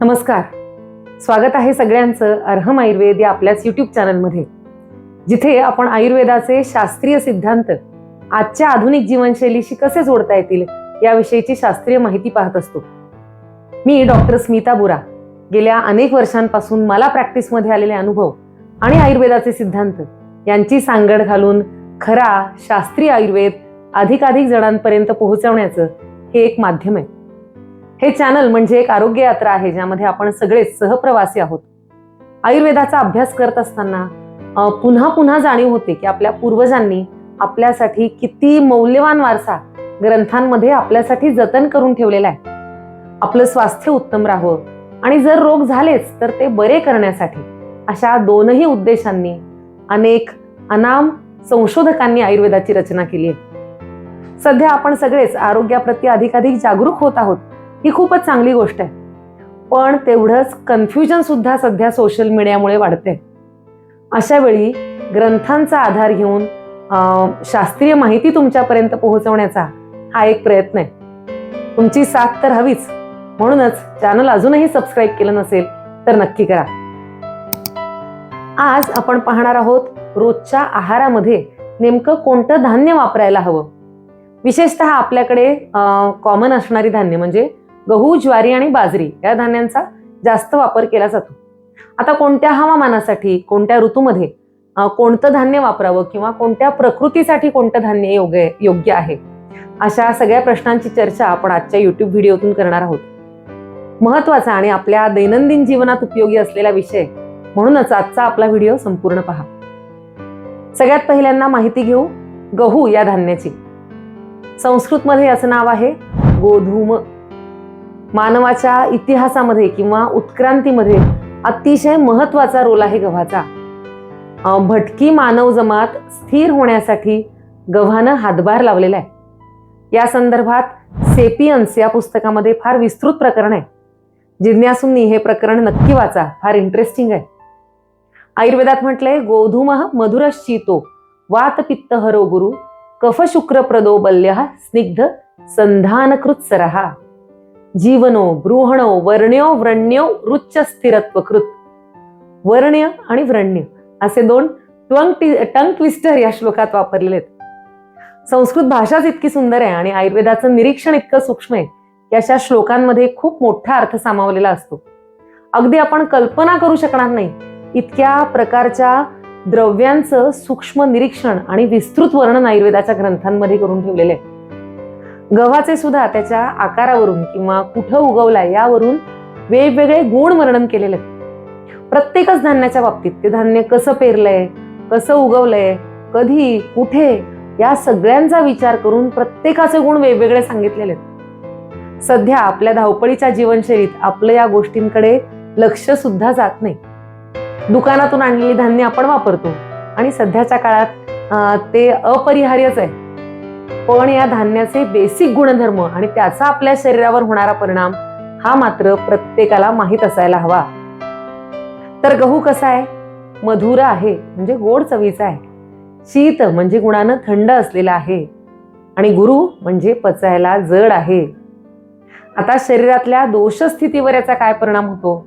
नमस्कार. स्वागत आहे सगळ्यांचं अर्हम आयुर्वेद या आपल्याच युट्यूब चॅनलमध्ये जिथे आपण आयुर्वेदाचे शास्त्रीय सिद्धांत आजच्या आधुनिक जीवनशैलीशी कसे जोडता येतील याविषयीची शास्त्रीय माहिती पाहत असतो. मी डॉक्टर स्मिता बुरा. गेल्या अनेक वर्षांपासून मला प्रॅक्टिसमध्ये आलेले अनुभव आणि आयुर्वेदाचे सिद्धांत यांची सांगड घालून खरा शास्त्रीय आयुर्वेद अधिकाधिक जणांपर्यंत पोहोचवण्याचं हे एक माध्यम आहे. हे चॅनल म्हणजे एक आरोग्य यात्रा आहे ज्यामध्ये आपण सगळेच सहप्रवासी आहोत. आयुर्वेदाचा अभ्यास करत असताना पुन्हा पुन्हा जाणीव होते की आपल्या पूर्वजांनी आपल्यासाठी किती मौल्यवान वारसा ग्रंथांमध्ये आपल्यासाठी जतन करून ठेवलेला आहे. आपलं स्वास्थ्य उत्तम राहावं आणि जर रोग झालेच तर ते बरे करण्यासाठी अशा दोनही उद्देशांनी अनेक अनाम संशोधकांनी आयुर्वेदाची रचना केली आहे. सध्या आपण सगळेच आरोग्याप्रती अधिकाधिक जागरूक होत आहोत. ही खूपच चांगली गोष्ट आहे. पण तेवढंच कन्फ्युजन सुद्धा सध्या सोशल मीडियामुळे वाढते अशा वेळी ग्रंथांचा आधार घेऊन शास्त्रीय माहिती तुमच्यापर्यंत पोहोचवण्याचा हा एक प्रयत्न आहे. तुमची साथ तर हवीच. म्हणूनच चॅनल अजूनही सबस्क्राईब केलं नसेल तर नक्की करा. आज आपण पाहणार आहोत रोजच्या आहारामध्ये नेमकं कोणतं धान्य वापरायला हवं? विशेषतः आपल्याकडे कॉमन असणारी धान्य म्हणजे गहू ज्वारी आणि बाजरी या धान्यांचा जास्त वापर केला जातो. आता कोणत्या हवामानासाठी कोणत्या ऋतूमध्ये कोणतं धान्य वापरावं किंवा कोणत्या प्रकृतीसाठी कोणतं धान्य योग्य योग्य आहे? अशा सगळ्या प्रश्नांची चर्चा आपण आजच्या युट्यूब व्हिडिओतून करणार आहोत. महत्त्वाचा आणि आपल्या दैनंदिन जीवनात उपयोगी असलेला विषय म्हणूनच आजचा आपला व्हिडिओ संपूर्ण पहा. सगळ्यात पहिल्यांदा माहिती घेऊ गहू या धान्याची. संस्कृतमध्ये याचं नाव आहे गोधूम मानवाच्या इतिहासामध्ये किंवा उत्क्रांतीमध्ये अतिशय महत्त्वाचा रोल आहे गव्हाचा. भटकी मानव जमात स्थिर होण्यासाठी गव्हानं हातभार लावलेला आहे. या संदर्भात सेपियन्स या पुस्तकामध्ये फार विस्तृत प्रकरण आहे. जिज्ञासूंनी हे प्रकरण नक्की वाचा फार इंटरेस्टिंग आहे. आयुर्वेदात म्हटलंय गोधूम मधुरश्चितो वात पित्त हरो गुरु कफ शुक्र प्रदो बल्य स्निग्ध संधानकृत सरहा जीवनो बृहणो वर्ण्यो व्रण्यो रुच्च स्थिरत्व कृत वर्ण्य आणि व्रण्य असे दोन ट्वंग टंग ट्विस्टर या श्लोकात वापरलेले आहेत. संस्कृत भाषाच इतकी सुंदर आहे आणि आयुर्वेदाचं निरीक्षण इतकं सूक्ष्म आहे की अशा श्लोकांमध्ये खूप मोठा अर्थ सामावलेला असतो. अगदी आपण कल्पना करू शकणार नाही इतक्या प्रकारच्या द्रव्यांचं सूक्ष्म निरीक्षण आणि विस्तृत वर्णन आयुर्वेदाच्या ग्रंथांमध्ये करून ठेवलेले आहे. गव्हाचे सुद्धा त्याच्या आकारावरून किंवा कुठं उगवला यावरून वेगवेगळे गुण वर्णन केलेले प्रत्येकच धान्याच्या बाबतीत ते धान्य कसं पेरलंय कसं उगवलंय कधी कुठे या सगळ्यांचा विचार करून प्रत्येकाचे गुण वेगवेगळे सांगितलेले आहेत. सध्या आपल्या धावपळीच्या जीवनशैलीत आपलं या गोष्टींकडे लक्ष सुद्धा जात नाही. दुकानातून आणलेली धान्य आपण वापरतो आणि सध्याच्या काळात ते अपरिहार्यच आहे. पण या धान्याचे बेसिक गुणधर्म आणि त्याचा आपल्या शरीरावर होणारा परिणाम हा मात्र प्रत्येकाला माहीत असायला हवा. तर गहू कसा आहे? मधुर आहे म्हणजे गोड चवीचा आहे. शीत म्हणजे गुणानं थंड असलेला आहे. आणि गुरु म्हणजे पचायला जड आहे. आता शरीरातल्या दोषस्थितीवर याचा काय परिणाम होतो?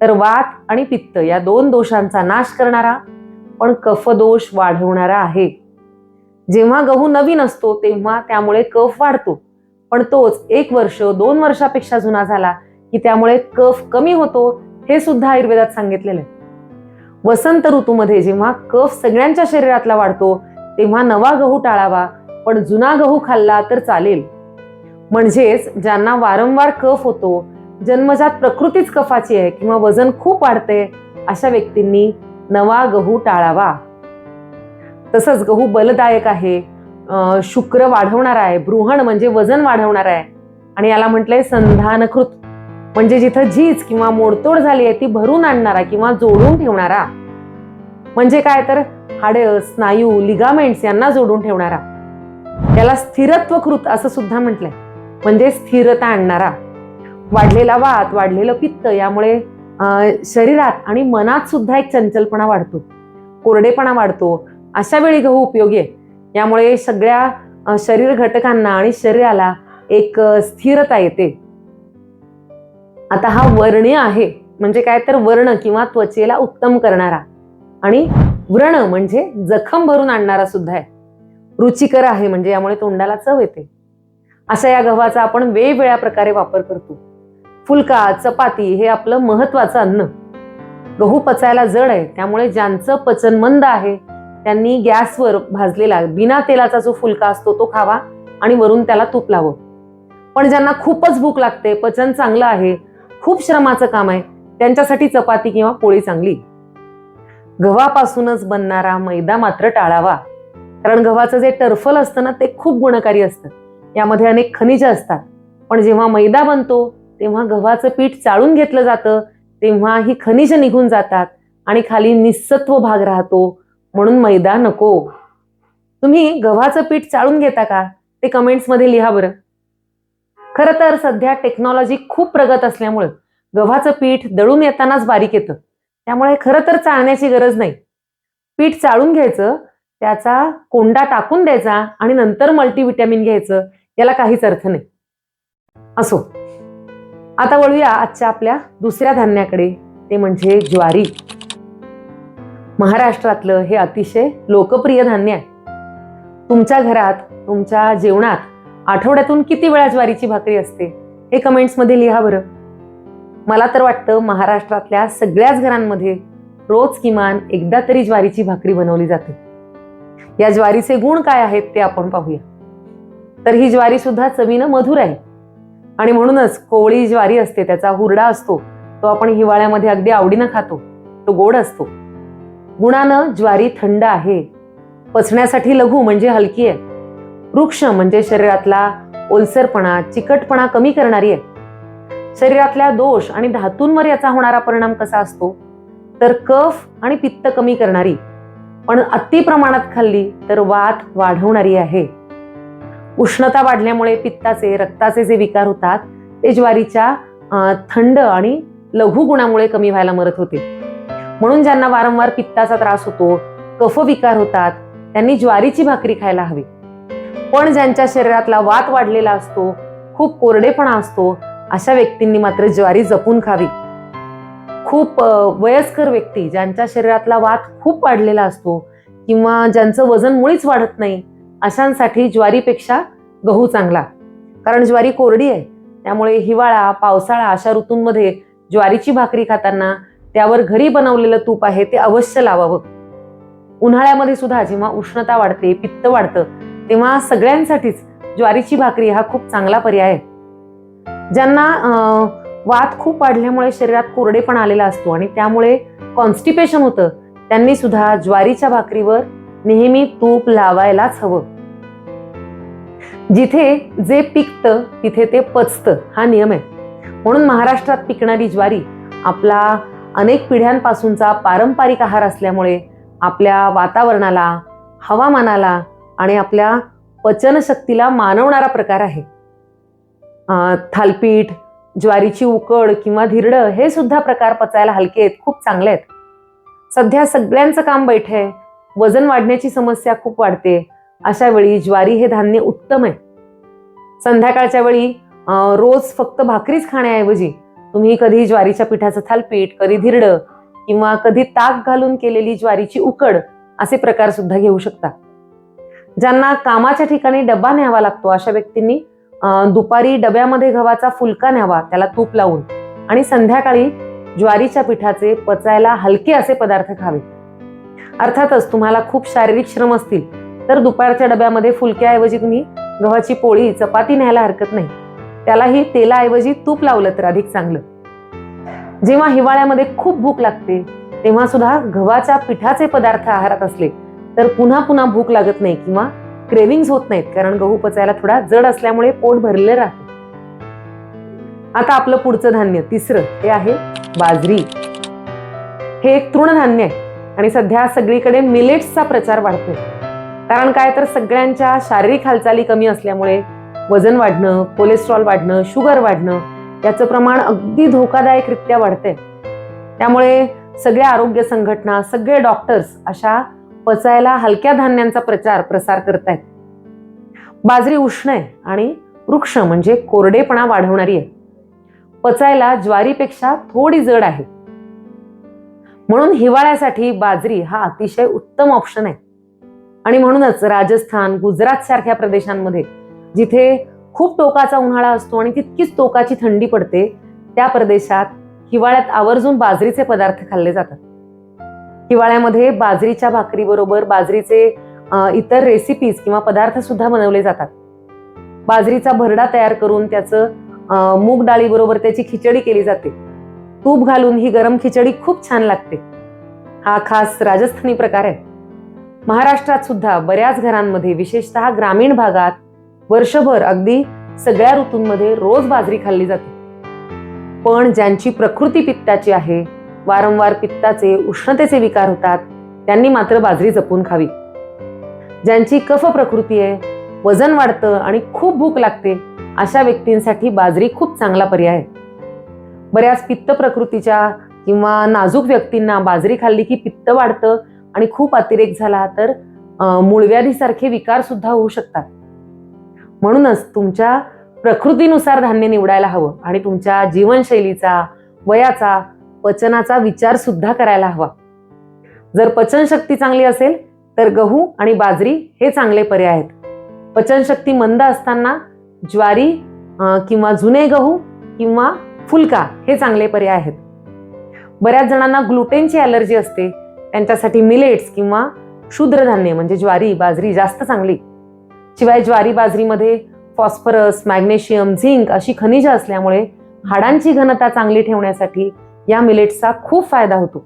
तर वात आणि पित्त या दोन दोषांचा नाश करणारा पण कफदोष वाढवणारा आहे. जेव्हा गहू नवीन असतो तेव्हा त्यामुळे कफ वाढतो. पण तोच एक वर्ष दोन वर्षापेक्षा जुना झाला की त्यामुळे कफ कमी होतो हे सुद्धा आयुर्वेदात सांगितलेलं आहे. वसंत ऋतूमध्ये जेव्हा कफ सगळ्यांच्या शरीरातला वाढतो तेव्हा नवा गहू टाळावा पण जुना गहू खाल्ला तर चालेल. म्हणजेच ज्यांना वारंवार कफ होतो जन्मजात प्रकृतीच कफाची आहे किंवा वजन खूप वाढते अशा व्यक्तींनी नवा गहू टाळावा. तसंच गहू बलदायक आहे शुक्र वाढवणारा आहे बृहण म्हणजे वजन वाढवणार आहे. आणि याला म्हटलंय संधानकृत. म्हणजे जिथं झीज किंवा मोडतोड झाली आहे ती भरून आणणारा किंवा जोडून ठेवणारा. म्हणजे काय तर हाडे स्नायू लिगामेंट्स यांना जोडून ठेवणारा. याला स्थिरत्वकृत असं सुद्धा म्हटलंय. म्हणजे स्थिरता आणणारा. वाढलेला वात वाढलेलं पित्त यामुळे शरीरात आणि मनात सुद्धा एक चंचलपणा वाढतो. कोरडेपणा वाढतो. अशा वेळी गहू उपयोगी आहे. यामुळे सगळ्या शरीर घटकांना आणि शरीराला एक स्थिरता येते. आता हा वर्ण्य आहे म्हणजे काय तर वर्ण किंवा त्वचेला उत्तम करणारा आणि व्रण म्हणजे जखम भरून आणणारा सुद्धा आहे. रुचिकर आहे म्हणजे यामुळे तोंडाला चव येते. असा या गव्हाचा आपण वेगवेगळ्या प्रकारे वापर करतो. फुलका चपाती हे आपलं महत्वाचं अन्न. गहू पचायला जड आहे त्यामुळे ज्यांचं पचन मंद आहे त्यांनी गॅसवर भाजलेला बिना तेलाचा जो फुलका असतो तो खावा आणि वरून त्याला तूप लावं. पण ज्यांना खूपच भूक लागते पचन चांगलं आहे खूप श्रमाचं काम आहे त्यांच्यासाठी चपाती किंवा पोळी चांगली. गव्हापासूनच बनणारा मैदा मात्र टाळावा. कारण गव्हाचं जे टर्फल असतं ना ते खूप गुणकारी असतं. यामध्ये अनेक खनिज असतात. पण जेव्हा मैदा बनतो तेव्हा गव्हाचं पीठ चाळून घेतलं जातं तेव्हा ही खनिज निघून जातात आणि खाली निस्सत्व भाग राहतो म्हणून मैदा नको. तुम्ही गव्हाचं पीठ चाळून घेता का? ते कमेंट्समध्ये लिहा बरं. खरं तर सध्या टेक्नॉलॉजी खूप प्रगत असल्यामुळं गव्हाचं पीठ दळून येतानाच बारीक येतं. त्यामुळे खरं तर चाळण्याची गरज नाही. पीठ चाळून घ्यायचं त्याचा कोंडा टाकून द्यायचा आणि नंतर मल्टीव्हिटॅमिन घ्यायचं याला काहीच अर्थ नाही. असो. आता वळूया आजच्या आपल्या दुसऱ्या धान्याकडे. ते म्हणजे ज्वारी. महाराष्ट्रातलं हे अतिशय लोकप्रिय धान्य आहे. तुमच्या घरात तुमच्या जेवणात आठवड्यातून किती वेळा ज्वारीची भाकरी असते? हे कमेंट्समध्ये लिहा बरं. मला तर वाटतं महाराष्ट्रातल्या सगळ्याच घरांमध्ये रोज किमान एकदा तरी ज्वारीची भाकरी बनवली जाते. या ज्वारीचे गुण काय आहेत ते आपण पाहूया. तर ही ज्वारी सुद्धा चवीनं मधुर आहे. आणि म्हणूनच कोवळी ज्वारी असते त्याचा हुरडा असतो तो आपण हिवाळ्यामध्ये अगदी आवडीनं खातो तो गोड असतो. गुणानं ज्वारी थंड आहे. पचण्यासाठी लघु म्हणजे हलकी आहे. वृक्ष म्हणजे शरीरातला ओलसरपणा चिकटपणा कमी करणारी आहे. शरीरातल्या दोष आणि धातूंवर याचा होणारा परिणाम कसा असतो? तर कफ आणि पित्त कमी करणारी. पण अति प्रमाणात खाल्ली तर वात वाढवणारी आहे. उष्णता वाढल्यामुळे पित्ताचे रक्ताचे जे विकार होतात ते ज्वारीच्या थंड आणि लघु गुणामुळे कमी व्हायला मदत होते. म्हणून ज्यांना वारंवार पित्ताचा त्रास होतो कफविकार होतात त्यांनी ज्वारीची भाकरी खायला हवी. पण ज्यांच्या शरीरातला वात वाढलेला असतो खूप कोरडेपणा असतो अशा व्यक्तींनी मात्र ज्वारी जपून खावी. खूप वयस्कर व्यक्ती ज्यांच्या शरीरातला वात खूप वाढलेला असतो किंवा ज्यांचं वजन मुळीच वाढत नाही अशांसाठी ज्वारीपेक्षा गहू चांगला. कारण ज्वारी कोरडी आहे त्यामुळे हिवाळा पावसाळा अशा ऋतूंमध्ये ज्वारीची भाकरी खाताना त्यावर घरी बनवलेलं तूप आहे ते अवश्य लावावं. उन्हाळ्यामध्ये सुद्धा जेव्हा उष्णता वाढते पित्त वाढतं तेव्हा सगळ्यांसाठीच ज्वारीची भाकरी हा खूप चांगला पर्याय आहे. ज्यांना वात खूप वाढल्यामुळे शरीरात कोरडेपण आलेला असतो आणि त्यामुळे कॉन्स्टिपेशन होतं त्यांनी सुद्धा ज्वारीच्या भाकरीवर नेहमी तूप लावायलाच हवं. जिथे जे पिकतं तिथे ते पचतं हा नियम आहे. म्हणून महाराष्ट्रात पिकणारी ज्वारी आपला अनेक पिढ्यांपासूनचा पारंपरिक आहार असल्यामुळे आपल्या वातावरणाला हवामानाला आणि आपल्या पचनशक्तीला मानवणारा प्रकार आहे. थालपीठ ज्वारीची उकड किंवा धिरडं हे सुद्धा प्रकार पचायला हलके आहेत खूप चांगले आहेत. सध्या सगळ्यांचं काम बैठ आहे वजन वाढण्याची समस्या खूप वाढते. अशा वेळी ज्वारी हे धान्य उत्तम आहे. संध्याकाळच्या वेळी रोज फक्त भाकरीच खाण्याऐवजी तुम्ही कधी ज्वारीच्या पिठाचं थालपीठ कधी धिरडं किंवा कधी ताक घालून केलेली ज्वारीची उकड असे प्रकार सुद्धा घेऊ शकता. ज्यांना कामाच्या ठिकाणी डबा न्यावा लागतो अशा व्यक्तींनी दुपारी डब्यामध्ये गव्हाचा फुलका न्यावा त्याला तूप लावून आणि संध्याकाळी ज्वारीच्या पिठाचे पचायला हलके असे पदार्थ खावे. अर्थातच तुम्हाला खूप शारीरिक श्रम असतील तर दुपारच्या डब्यामध्ये फुलक्याऐवजी तुम्ही गव्हाची पोळी चपाती न्यायला हरकत नाही. त्यालाही तेलाऐवजी तूप लावलं तर अधिक चांगलं. जेव्हा हिवाळ्यामध्ये खूप भूक लागते तेव्हा सुद्धा गव्हाच्या पिठाचे पदार्थ आहारात असले तर पुन्हा पुन्हा भूक लागत नाही किंवा क्रेविंग्स होत नाहीत कारण गहू पचायला थोडा जड असल्यामुळे पोट भरले राहते. आता आपलं पुढचं धान्य तिसरं ते आहे बाजरी. हे एक तृणधान्य आहे आणि सध्या सगळीकडे मिलेट्सचा प्रचार वाढतोय. कारण काय तर सगळ्यांच्या शारीरिक हालचाली कमी असल्यामुळे वजन वाढणं कोलेस्ट्रॉल वाढणं शुगर वाढणं याचं प्रमाण अगदी धोकादायकरित्या वाढतंय. त्यामुळे सगळ्या आरोग्य संघटना सगळे डॉक्टर्स अशा पचायला हलक्या धान्यांचा प्रचार प्रसार करतायत. बाजरी उष्ण आहे आणि वृक्ष म्हणजे कोरडेपणा वाढवणारी आहे. पचायला ज्वारीपेक्षा थोडी जड आहे. म्हणून हिवाळ्यासाठी बाजरी हा अतिशय उत्तम ऑप्शन आहे. आणि म्हणूनच राजस्थान गुजरात सारख्या प्रदेशांमध्ये जिथे खूप टोकाचा उन्हाळा असतो आणि तितकीच टोकाची थंडी पडते त्या प्रदेशात हिवाळ्यात आवर्जून बाजरीचे पदार्थ खाल्ले जातात. हिवाळ्यामध्ये बाजरीच्या भाकरीबरोबर बाजरीचे इतर रेसिपीज किंवा पदार्थ सुद्धा बनवले जातात. बाजरीचा भरडा तयार करून त्याचं मूग डाळीबरोबर त्याची खिचडी केली जाते. तूप घालून ही गरम खिचडी खूप छान लागते. हा खास राजस्थानी प्रकार आहे. महाराष्ट्रात सुद्धा बऱ्याच घरांमध्ये विशेषतः ग्रामीण भागात वर्षभर अगदी सगळ्या ऋतूंमध्ये रोज बाजरी खाल्ली जाते. पण ज्यांची प्रकृती पित्ताची आहे वारंवार पित्ताचे उष्णतेचे विकार होतात त्यांनी मात्र बाजरी जपून खावी. ज्यांची कफ प्रकृती आहे वजन वाढतं आणि खूप भूक लागते अशा व्यक्तींसाठी बाजरी खूप चांगला पर्याय आहे. बऱ्याच पित्त प्रकृतीच्या किंवा नाजूक व्यक्तींना बाजरी खाल्ली की पित्त वाढतं आणि खूप अतिरेक झाला तर मुळव्याधीसारखे मूळव्याधीसारखे विकार सुद्धा होऊ शकतात. म्हणूनच तुमच्या प्रकृतीनुसार धान्य निवडायला हवं आणि तुमच्या जीवनशैलीचा वयाचा पचनाचा विचार सुद्धा करायला हवा. जर पचनशक्ती चांगली असेल तर गहू आणि बाजरी हे चांगले पर्याय आहेत. पचनशक्ती मंद असताना ज्वारी किंवा जुने गहू किंवा फुलका हे चांगले पर्याय आहेत. बऱ्याच जणांना ग्लुटेनची ॲलर्जी असते त्यांच्यासाठी मिलेट्स किंवा क्षुद्रधान्य म्हणजे ज्वारी बाजरी जास्त चांगली शिवाय ज्वारी बाजरीमध्ये फॉस्फरस मॅग्नेशियम झिंक अशी खनिज असल्यामुळे हाडांची घनता चांगली ठेवण्यासाठी या मिलेट्सचा खूप फायदा होतो.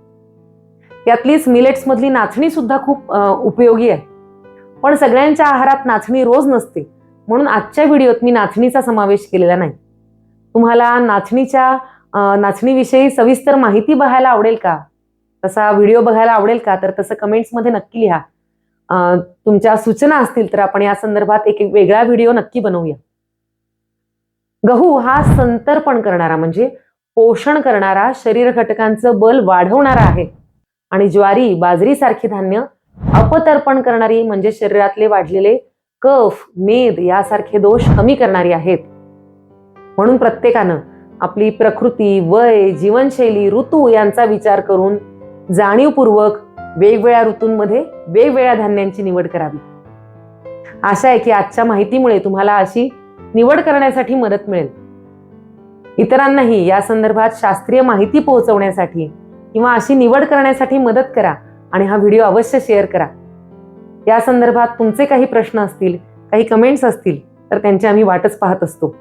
त्यातलीच मिलेट्स मधली नाचणी सुद्धा खूप उपयोगी आहे. पण सगळ्यांच्या आहारात नाचणी रोज नसते म्हणून आजच्या व्हिडिओत मी नाचणीचा समावेश केलेला नाही. तुम्हाला नाचणीच्या नाचणीविषयी सविस्तर माहिती बघायला आवडेल का? तसा व्हिडिओ बघायला आवडेल का? तर तसं कमेंट्समध्ये नक्की लिहा. तुमच्या सूचना असतील तर आपण या संदर्भात एक वेगळा व्हिडिओ नक्की बनवूया. गहू हा संतर्पण करणारा म्हणजे पोषण करणारा शरीर घटकांचं बल वाढवणारा आहे. आणि ज्वारी बाजरी सारखी धान्य अपतर्पण करणारी म्हणजे शरीरातले वाढलेले कफ मेद यासारखे दोष कमी करणारी आहेत. म्हणून प्रत्येकानं आपली प्रकृती वय जीवनशैली ऋतू यांचा विचार करून जाणीवपूर्वक वेगवेगळ्या ऋतूंमध्ये वेगवेगळ्या धान्यांची निवड करावी. आशा आहे की आजच्या माहितीमुळे तुम्हाला अशी निवड करण्यासाठी मदत मिळेल. इतरांनाही या संदर्भात शास्त्रीय माहिती पोहोचवण्यासाठी किंवा अशी निवड करण्यासाठी मदत करा आणि हा व्हिडिओ अवश्य शेअर करा. या संदर्भात तुमचे काही प्रश्न असतील काही कमेंट्स असतील तर त्यांची आम्ही वाटच पाहत असतो.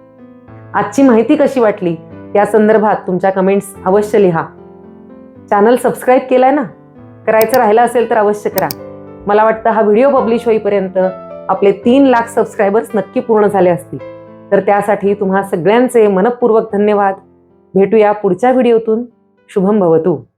आजची माहिती कशी वाटली? या संदर्भात तुमच्या कमेंट्स अवश्य लिहा. चॅनल सबस्क्राईब केलाय ना? करायचं राहिलं असेल तर अवश्य करा. मला वाटतं हा व्हिडिओ पब्लिश होईपर्यंत आपले तीन लाख सबस्क्रायबर्स नक्की पूर्ण झाले असतील. तर त्यासाठी तुम्हा सगळ्यांचे मनपूर्वक धन्यवाद. भेटूया पुढच्या व्हिडिओतून. शुभम भवतू.